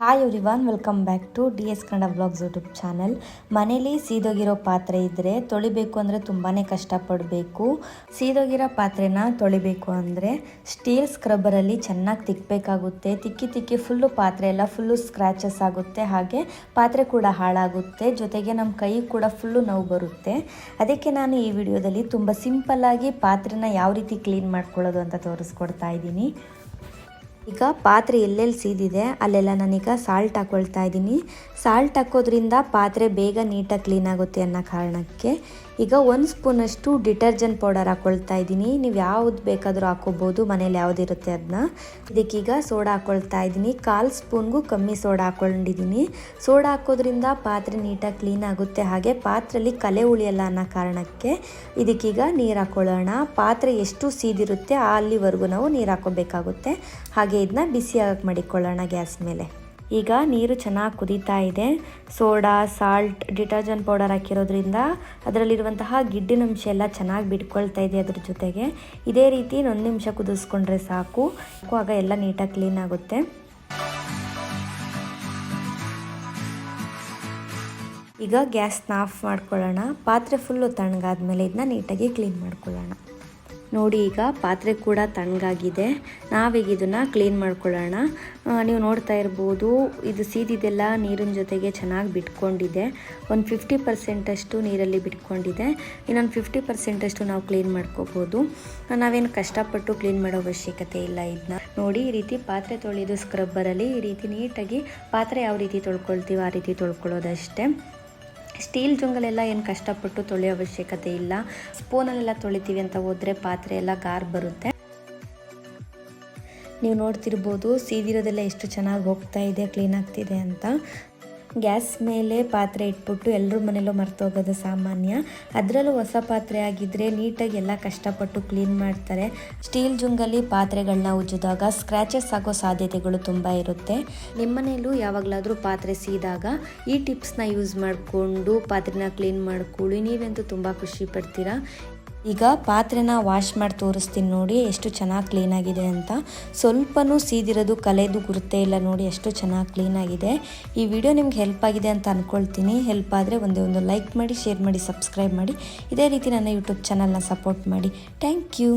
Hi everyone welcome back to D S Kannada blogs YouTube channel ಮನೇಲಿ ಸೀದೋಗಿರೋ ಪಾತ್ರೆ ಇದ್ದರೆ ತೊಳಿಬೇಕು ಅಂದರೆ ತುಂಬಾ ಕಷ್ಟಪಡಬೇಕು. ಸೀದೋಗಿರೋ ಪಾತ್ರೆನ ತೊಳಿಬೇಕು ಅಂದರೆ ಸ್ಟೀಲ್ ಸ್ಕ್ರಬ್ಬರಲ್ಲಿ ಚೆನ್ನಾಗಿ ತಿಕ್ಕಬೇಕಾಗುತ್ತೆ ತಿಕ್ಕಿ ತಿಕ್ಕಿ ಫುಲ್ಲು ಪಾತ್ರೆ ಎಲ್ಲ ಫುಲ್ಲು ಸ್ಕ್ರ್ಯಾಚಸ್ ಆಗುತ್ತೆ. ಹಾಗೆ ಪಾತ್ರೆ ಕೂಡ ಹಾಳಾಗುತ್ತೆ. ಜೊತೆಗೆ ನಮ್ಮ ಕೈ ಕೂಡ ಫುಲ್ಲು ನೋವು ಬರುತ್ತೆ. ಅದಕ್ಕೆ ನಾನು ಈ ವಿಡಿಯೋದಲ್ಲಿ ತುಂಬ ಸಿಂಪಲ್ಲಾಗಿ ಪಾತ್ರೆನ ಯಾವ ರೀತಿ ಕ್ಲೀನ್ ಮಾಡ್ಕೊಳ್ಳೋದು ಅಂತ ತೋರಿಸ್ಕೊಡ್ತಾ ಇದ್ದೀನಿ. ಈಗ ಪಾತ್ರೆ ಎಲ್ಲೆಲ್ಲಿ ಸೀದಿದೆ, ಅಲ್ಲೆಲ್ಲ ನಾನೀಗ ಸಾಲ್ಟ್ ಹಾಕ್ಕೊಳ್ತಾ ಇದ್ದೀನಿ. ಸಾಲ್ಟ್ ಹಾಕೋದ್ರಿಂದ ಪಾತ್ರೆ ಬೇಗ ನೀಟಾಗಿ ಕ್ಲೀನ್ ಆಗುತ್ತೆ ಅನ್ನೋ ಕಾರಣಕ್ಕೆ ಈಗ ಒಂದು ಸ್ಪೂನಷ್ಟು ಡಿಟರ್ಜೆಂಟ್ ಪೌಡರ್ ಹಾಕ್ಕೊಳ್ತಾ ಇದ್ದೀನಿ. ನೀವು ಯಾವ್ದು ಬೇಕಾದರೂ ಹಾಕೋಬೋದು, ಮನೇಲಿ ಯಾವುದಿರುತ್ತೆ ಅದನ್ನ ಇದಕ್ಕೀಗ ಸೋಡಾ ಹಾಕ್ಕೊಳ್ತಾ ಇದ್ದೀನಿ. ಕಾಲು ಸ್ಪೂನ್ಗೂ ಕಮ್ಮಿ ಸೋಡಾ ಹಾಕ್ಕೊಂಡಿದ್ದೀನಿ ಸೋಡಾ ಹಾಕೋದ್ರಿಂದ ಪಾತ್ರೆ ನೀಟಾಗಿ ಕ್ಲೀನ್ ಆಗುತ್ತೆ. ಹಾಗೆ ಪಾತ್ರೆಯಲ್ಲಿ ಕಲೆ ಉಳಿಯಲ್ಲ ಅನ್ನೋ ಕಾರಣಕ್ಕೆ ಇದಕ್ಕೀಗ ನೀರು ಹಾಕ್ಕೊಳ್ಳೋಣ ಪಾತ್ರೆ ಎಷ್ಟು ಸೀದಿರುತ್ತೆ, ಅಲ್ಲಿವರೆಗೂ ನಾವು ನೀರು ಹಾಕೋಬೇಕಾಗುತ್ತೆ. ಹಾಗೆ ಇದನ್ನ ಬಿಸಿ ಆಗಕ್ಕೆ ಮಾಡಿಕೊಳ್ಳೋಣ ಗ್ಯಾಸ್ ಮೇಲೆ. ಈಗ ನೀರು ಚೆನ್ನಾಗಿ ಕುದೀತಾ ಇದೆ. ಸೋಡಾ, ಸಾಲ್ಟ್, ಡಿಟರ್ಜೆಂಟ್ ಪೌಡರ್ ಹಾಕಿರೋದ್ರಿಂದ ಅದರಲ್ಲಿರುವಂತಹ ಗಿಡ್ಡಿನಂಶ ಎಲ್ಲ ಚೆನ್ನಾಗಿ ಬಿಟ್ಕೊಳ್ತಾ ಇದೆ ಅದ್ರ ಜೊತೆಗೆ. ಇದೇ ರೀತಿ ಒಂದು ನಿಮಿಷ ಕುದಿಸ್ಕೊಂಡ್ರೆ ಸಾಕು. ಆಗ ಎಲ್ಲ ನೀಟಾಗಿ ಕ್ಲೀನ್ ಆಗುತ್ತೆ. ಈಗ ಗ್ಯಾಸ್ನ ಆಫ್ ಮಾಡ್ಕೊಳ್ಳೋಣ. ಪಾತ್ರೆ ಫುಲ್ಲು ತಣ್ಣಗಾದ್ಮೇಲೆ ಇದನ್ನ ನೀಟಾಗಿ ಕ್ಲೀನ್ ಮಾಡ್ಕೊಳ್ಳೋಣ. ನೋಡಿ ಈಗ ಪಾತ್ರೆ ಕೂಡ ತಣ್ಣಗಾಗಿದೆ. ನಾವೀಗ ಇದನ್ನು ಕ್ಲೀನ್ ಮಾಡ್ಕೊಳ್ಳೋಣ. ನೀವು ನೋಡ್ತಾ ಇರ್ಬೋದು, ಇದು ಸೀದಿದೆಲ್ಲ ನೀರಿನ ಜೊತೆಗೆ ಚೆನ್ನಾಗಿ ಬಿಟ್ಕೊಂಡಿದೆ. ಒಂದು ಫಿಫ್ಟಿ ಪರ್ಸೆಂಟಷ್ಟು ನೀರಲ್ಲಿ ಬಿಟ್ಕೊಂಡಿದೆ. ಇನ್ನೊಂದು ಫಿಫ್ಟಿ ಪರ್ಸೆಂಟಷ್ಟು ನಾವು ಕ್ಲೀನ್ ಮಾಡ್ಕೋಬೋದು. ನಾವೇನು ಕಷ್ಟಪಟ್ಟು ಕ್ಲೀನ್ ಮಾಡೋ ಅವಶ್ಯಕತೆ ಇಲ್ಲ ಇದನ್ನ ನೋಡಿ, ಈ ರೀತಿ ಪಾತ್ರೆ ತೊಳೆಯೋದು ಸ್ಕ್ರಬ್ಬರಲ್ಲಿ ಈ ರೀತಿ ನೀಟಾಗಿ ಪಾತ್ರೆ ಯಾವ ರೀತಿ ತೊಳ್ಕೊಳ್ತೀವೋ ಆ ರೀತಿ ತೊಳ್ಕೊಳ್ಳೋದಷ್ಟೇ. ಸ್ಟೀಲ್ ಜೊಂಗಲೆಲ್ಲ ಏನು ಕಷ್ಟಪಟ್ಟು ತೊಳೆಯೋ ಅವಶ್ಯಕತೆ ಇಲ್ಲ. ಸ್ಪೂನಲ್ಲೆಲ್ಲ ತೊಳಿತೀವಿ ಅಂತ ಹೋದರೆ ಪಾತ್ರೆ ಎಲ್ಲ ಗಾರ್ ಬರುತ್ತೆ. ನೀವು ನೋಡ್ತಿರ್ಬೋದು, ಸೀದಿರೋದೆಲ್ಲ ಎಷ್ಟು ಚೆನ್ನಾಗಿ ಹೋಗ್ತಾ ಇದೆ, ಕ್ಲೀನ್ ಆಗ್ತಿದೆ ಅಂತ. ಗ್ಯಾಸ್ ಮೇಲೆ ಪಾತ್ರೆ ಇಟ್ಬಿಟ್ಟು ಎಲ್ಲರ ಮನೇಲೂ ಮರ್ತೋಗೋದು ಸಾಮಾನ್ಯ. ಅದರಲ್ಲೂ ಹೊಸ ಪಾತ್ರೆ ಆಗಿದ್ದರೆ ನೀಟಾಗಿ ಎಲ್ಲ ಕಷ್ಟಪಟ್ಟು ಕ್ಲೀನ್ ಮಾಡ್ತಾರೆ. ಸ್ಟೀಲ್ ಜುಂಗಲ್ಲಿ ಪಾತ್ರೆಗಳನ್ನ ಉಜ್ಜಿದಾಗ ಸ್ಕ್ರ್ಯಾಚಸ್ ಆಗೋ ಸಾಧ್ಯತೆಗಳು ತುಂಬ ಇರುತ್ತೆ. ನಿಮ್ಮ ಮನೆಯಲ್ಲೂ ಯಾವಾಗಲಾದರೂ ಪಾತ್ರೆ ಸೀದಾಗ ಈ ಟಿಪ್ಸ್ನ ಯೂಸ್ ಮಾಡಿಕೊಂಡು ಪಾತ್ರೆನ ಕ್ಲೀನ್ ಮಾಡ್ಕೊಳ್ಳಿ. ನೀವಂತೂ ತುಂಬ ಖುಷಿ ಪಡ್ತೀರಾ? ಈಗ ಪಾತ್ರೆನ ವಾಶ್ ಮಾಡಿ ತೋರಿಸ್ತೀನಿ ನೋಡಿ, ಎಷ್ಟು ಚೆನ್ನಾಗಿ ಕ್ಲೀನಾಗಿದೆ ಅಂತ. ಸ್ವಲ್ಪನೂ ಸೀದಿರೋದು, ಕಲೆದು ಗುರುತೇ ಇಲ್ಲ ನೋಡಿ, ಎಷ್ಟು ಚೆನ್ನಾಗಿ ಕ್ಲೀನಾಗಿದೆ ಈ ವಿಡಿಯೋ ನಿಮ್ಗೆ ಹೆಲ್ಪ್ ಆಗಿದೆ ಅಂತ ಅಂದ್ಕೊಳ್ತೀನಿ ಹೆಲ್ಪ್ ಆದರೆ ಒಂದೇ ಒಂದು ಲೈಕ್ ಮಾಡಿ ಶೇರ್ ಮಾಡಿ ಸಬ್ಸ್ಕ್ರೈಬ್ ಮಾಡಿ. ಇದೇ ರೀತಿ ನನ್ನ ಯೂಟ್ಯೂಬ್ ಚಾನಲ್ನ ಸಪೋರ್ಟ್ ಮಾಡಿ. Thank you